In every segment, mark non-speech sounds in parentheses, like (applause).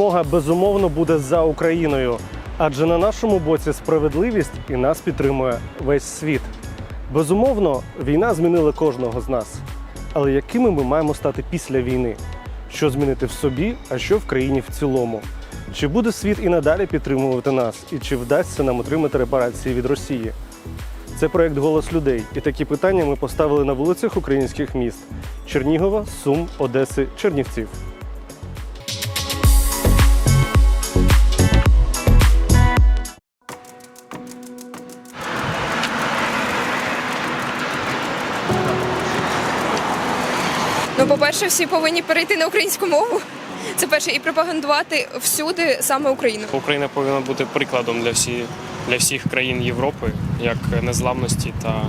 Перемога безумовно буде за Україною, адже на нашому боці справедливість і нас підтримує весь світ. Безумовно, війна змінила кожного з нас. Але якими ми маємо стати після війни? Що змінити в собі, а що в країні в цілому? Чи буде світ і надалі підтримувати нас, і чи вдасться нам отримати репарації від Росії? Це проект Голос людей, і такі питання ми поставили на вулицях українських міст: Чернігова, Сум, Одеси, Чернівців. По-перше, всі повинні перейти на українську мову. Це перше, і пропагандувати всюди саме Україну. Україна повинна бути прикладом для всі, для всіх країн Європи, як незламності та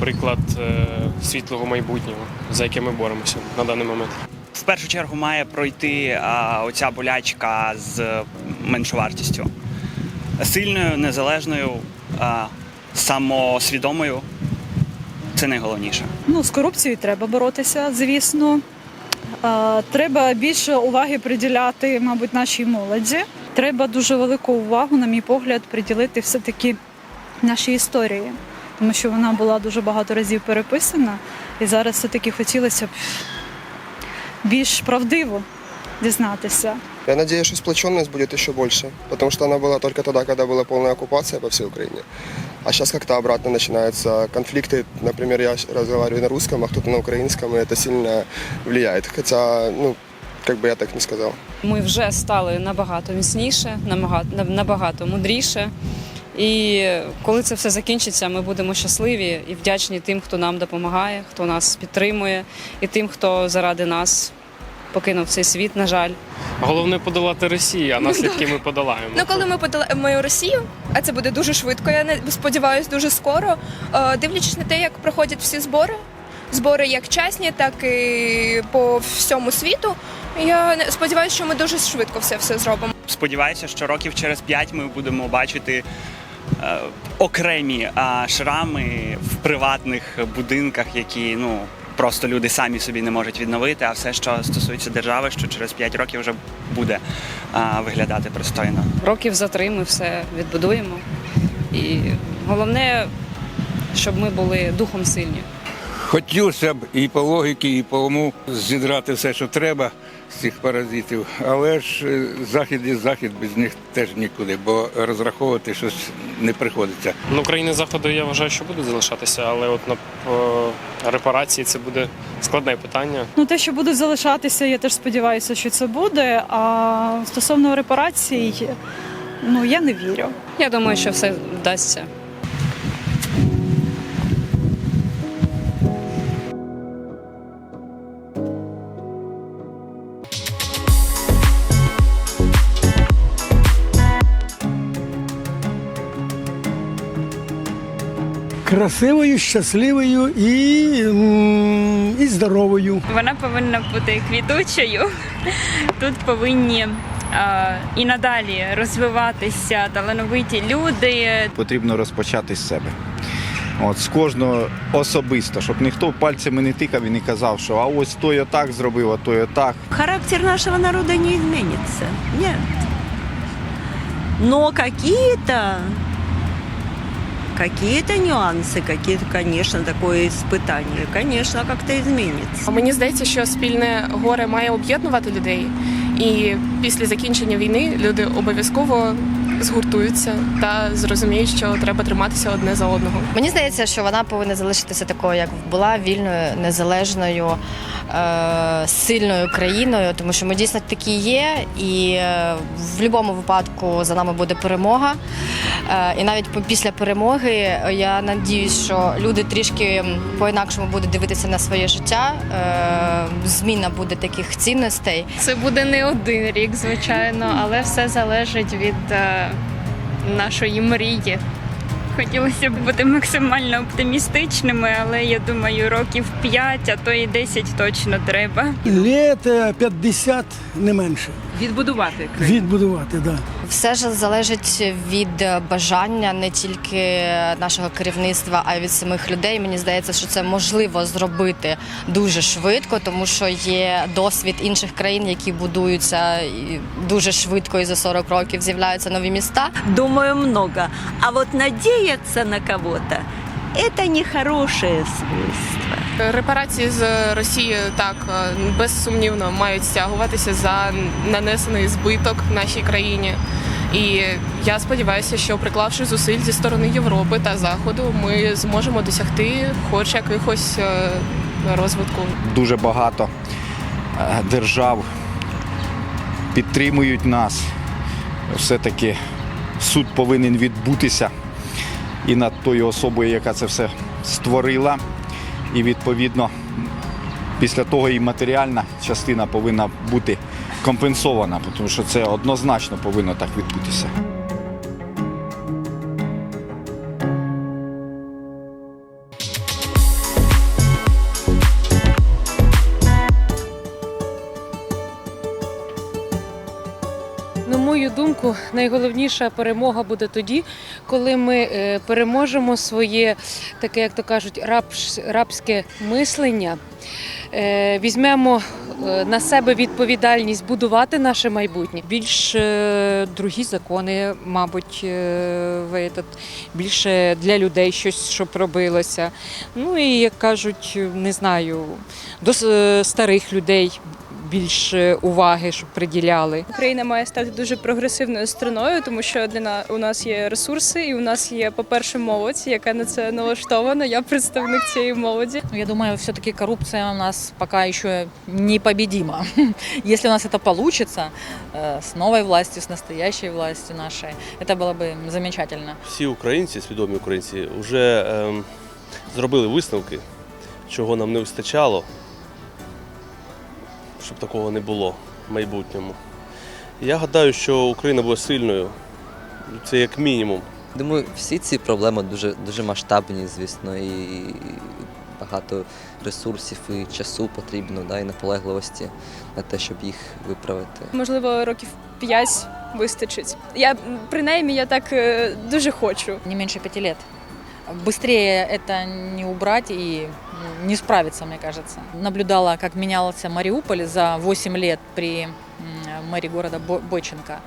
приклад е, світлого майбутнього, за яке ми боремося на даний момент. в першу чергу має пройти а, оця болячка з меншовартістю. Сильною, незалежною, а, самосвідомою. Це найголовніше. Ну, з корупцією треба боротися, звісно. Треба більше уваги приділяти, мабуть, нашій молоді. Треба дуже велику увагу, на мій погляд, приділити все-таки нашій історії, тому що вона була дуже багато разів переписана, і зараз все-таки хотілося б більш правдиво дізнатися. Я надеюсь, что сплоченность будет еще больше, потому что она была только тогда, когда была полная оккупация по всей Украине. А сейчас как-то обратно начинаются конфликты. Например, я разговариваю на русском, а кто-то на украинском, и это сильно влияет. Хотя, ну, как бы я так не сказал. Ми вже стали набагато міцніше, набагато, набагато мудріше. І коли це все закінчиться, ми будемо щасливі і вдячні тим, хто нам допомагає, хто нас підтримує, і тим, хто заради нас покинув цей світ, на жаль. Головне подолати Росію, а наслідки ми подолаємо. Ну, коли ми подолаємо Росію, а це буде дуже швидко, я не сподіваюся, дуже скоро. е, Дивлячись на те, як проходять всі збори, збори як частні, так і по всьому світу. Я не- сподіваюся, що ми дуже швидко все все зробимо. Сподіваюся, що років через п'ять ми будемо бачити е, окремі а, шрами в приватних будинках, які ну. Просто люди самі собі не можуть відновити, а все, що стосується держави, що через 5 років вже буде а, виглядати пристойно. Років за три ми все відбудуємо. І головне, щоб ми були духом сильні. Хотілося б і по логіки, і по уму зідрати все, що треба з цих паразитів. Але ж е, захід і захід без них теж нікуди, бо розраховувати щось не приходиться. Ну, країни заходу я вважаю, що будуть залишатися, але от на репарації це буде складне питання. Ну, те, що будуть залишатися, я теж сподіваюся, що це буде. А стосовно репарацій, ну я не вірю. Я думаю, що все вдасться. Красивою, щасливою і, і здоровою. Вона повинна бути квітучою. Тут повинні і надалі розвиватися талановиті люди, потрібно розпочати з себе. От, з кожного особисто, щоб ніхто пальцями не тикав і не казав, що а ось той отак зробив, а той отак. Характер нашего народа не изменится. Нет. Но какие-то какие-то нюанси, какие-то, конечно, такое испытание, конечно, как-то изменится. Мені здається, що спільне горе має об'єднувати людей, і після закінчення війни люди обов'язково згуртуються та зрозуміють, що треба триматися одне за одного. Мені здається, що вона повинна залишитися такою, як була вільною, незалежною, е- сильною країною, тому що ми дійсно такі є, і е, в будь-якому випадку за нами буде перемога. Е- і навіть після перемоги е, я надіюсь, що люди трішки по-інакшому будуть дивитися на своє життя. Е- зміна буде таких цінностей. Це буде не один рік, звичайно, але все залежить від нашої мрії. Хотілося б бути максимально оптимістичними, але я думаю, років 5, а то і 10 точно треба. Літ е, 50 не менше. Відбудувати країну. Відбудувати, да. Все ж залежить від е, бажання не тільки нашого керівництва, а й від самих людей. Мені здається, що це можливо зробити дуже швидко, тому що є досвід інших країн, які будуються дуже швидко і за 40 років з'являються нові міста. Думаю, много. А вот надеяться на кого-то – это нехорошее свойство. Репарації з Росією так е, безсумнівно мають стягуватися за нанесений збиток в нашій країні. І я сподіваюся, що приклавши зусиль зі сторони Європи та Заходу, ми зможемо досягти хоч якихось е, розвитку. Дуже багато е, держав підтримують нас. Все-таки суд повинен відбутися і над тою особою, яка це все створила. І відповідно після того і матеріальна частина повинна бути компенсована, тому що це однозначно повинно так відбутися. Думку, найголовніша перемога буде тоді, коли ми е, переможемо своє таке, як то кажуть, рабське мислення, е, візьмемо е, на себе відповідальність будувати наше майбутнє. Більш другі закони, мабуть, більше для людей щось, щоб робилося. Ну і як кажуть, не знаю, до старих людей більше уваги, щоб приділяли. Україна має стати дуже прогресивною страною, тому що для нас у нас є ресурси, і у нас є, по-перше, молодь, яка на це налаштована. Я представник цієї молоді. Ну, Я думаю, все-таки коррупция у нас пока еще непобедима. Если у (laughs) нас это получится э, с новой властью, с настоящей властью нашей, это было бы замечательно. Всі українці, свідомі українці, вже ем, зробили висновки, чого нам не вистачало, щоб такого не було в майбутньому. Я гадаю, що Україна буде сильною. Це як мінімум. Думаю, всі ці проблеми дуже, дуже масштабні, звісно, і багато ресурсів і часу потрібно, да, і наполегливості на те, щоб їх виправити. Можливо, років п'ять вистачить. Я принаймні я так е, дуже хочу. Не меньше пяти лет. Быстрее это не убрать и не справиться, мне кажется. Наблюдала, как менялся Мариуполь за 8 лет при м, мэре города Бо- Бойченко.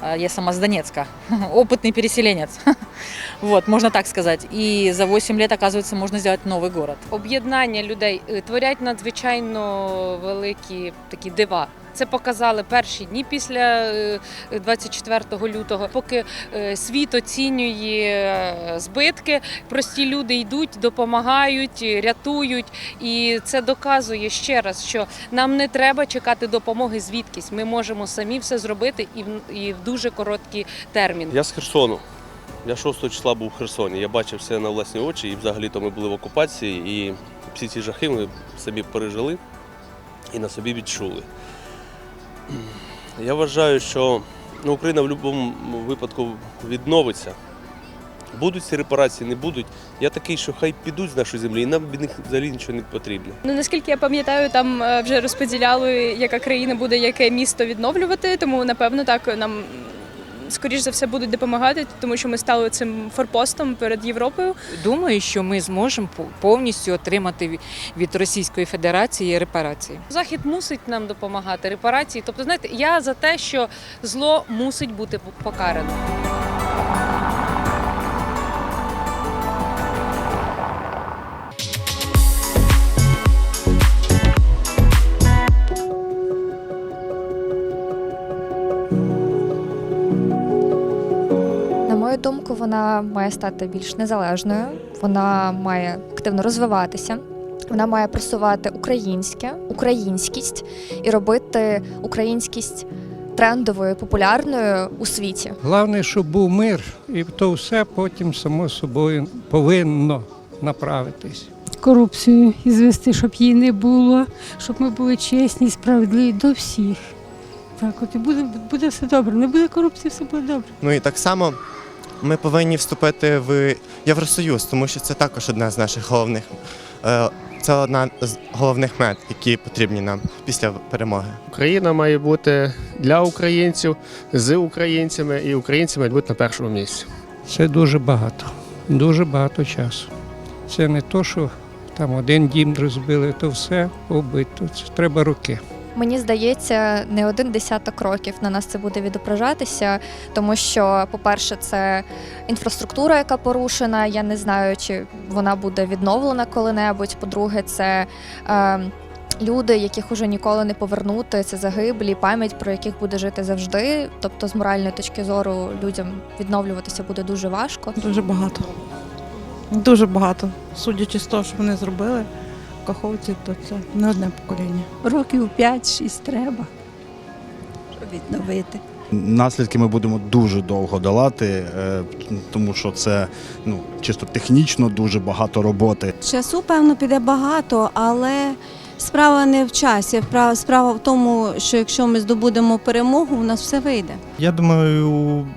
А, Я сама с Донецка, (laughs) опытный переселенец. (laughs) Вот, можно так сказать. И за 8 лет, оказывается, можно сделать новый город. Об'єднання людей е, творять надзвичайно великі такі дива. Це показали перші дні після е, 24 лютого. Поки е, світ оцінює е, збитки, прості люди йдуть, допомагають, рятують. І це доказує ще раз, що нам не треба чекати допомоги звідкись. Ми можемо самі все зробити і в, і в дуже короткий термін. Я з Херсону. Я 6 числа був в Херсоні. Я бачив все на власні очі, і взагалі-то ми були в окупації, і всі ці жахи ми самі пережили і на собі відчули. Я вважаю, що ну, Україна в будь-якому випадку відновиться. Будуть ці репарації, не будуть. Я такий, що хай підуть з нашої землі, і нам від них взагалі нічого не потрібно. Ну наскільки я пам'ятаю, там е, вже розподіляли, яка країна буде яке місто відновлювати. Тому напевно так нам. Скоріш за все будуть допомагати, тому що ми стали цим форпостом перед Європою. Думаю, що ми зможемо по- повністю отримати ві- від Російської Федерації репарації. Захід мусить нам допомагати репарації. Тобто, знаєте, я за те, що зло мусить бути покарано. Думку, вона має стати більш незалежною, вона має активно розвиватися. Вона має просувати українське, українськість і робити українськість трендовою, популярною у світі. Головне, щоб був мир, і то все потім само собою повинно направитись. Корупцію і звести, щоб її не було, щоб ми були чесні, справедливі до всіх. Так, от і буде, буде все добре. Не буде корупції, все буде добре. Ну і так само ми повинні вступити в Євросоюз, тому що це також одна з наших головних е, це одна з головних мет, які потрібні нам після перемоги. Україна має бути для українців, з українцями, і українці мають бути на першому місці. Це дуже багато, дуже багато часу. Це не то, що там один дім розбили, то все побито. Це треба роки. Мені здається, не один десяток років на нас це буде відображатися, тому що, по-перше, це інфраструктура, яка порушена. Я не знаю, чи вона буде відновлена коли-небудь. По-друге, це е, люди, яких уже ніколи не повернути, це загиблі, пам'ять про яких буде жити завжди. Тобто, з моральної точки зору людям відновлюватися буде дуже важко. Дуже багато. Дуже багато. Судячи з того, що вони зробили Каховці, то це не одне покоління. Років 5-6 треба, щоб відновити. Наслідки ми будемо дуже довго долати, е, тому що це ну, чисто технічно дуже багато роботи. Часу, певно, піде багато, але справа не в часі. Справа в тому, що якщо ми здобудемо перемогу, у нас все вийде. Я думаю,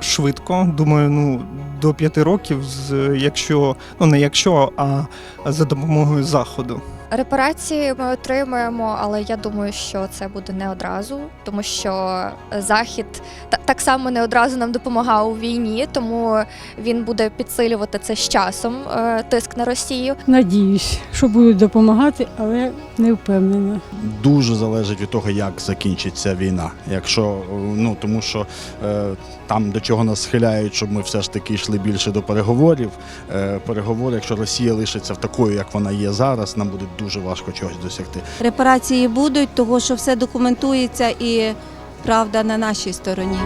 швидко. Думаю, ну до п'яти років, з- якщо ну не якщо, а за допомогою заходу. Репарації ми отримаємо, але я думаю, що це буде не одразу, тому що захід та- так само не одразу нам допомагав у війні, тому він буде підсилювати це з часом е, тиск на Росію. Надіюсь, що будуть допомагати, але не впевнена. Дуже залежить від того, як закінчиться війна. Якщо ну тому, що е, там до чого нас схиляють, щоб ми все ж таки йшли більше до переговорів. Е, переговори, якщо Росія лишиться в такою, як вона є зараз, нам буде дуже важко чогось досягти. Репарації будуть, того що все документується і правда на нашій стороні.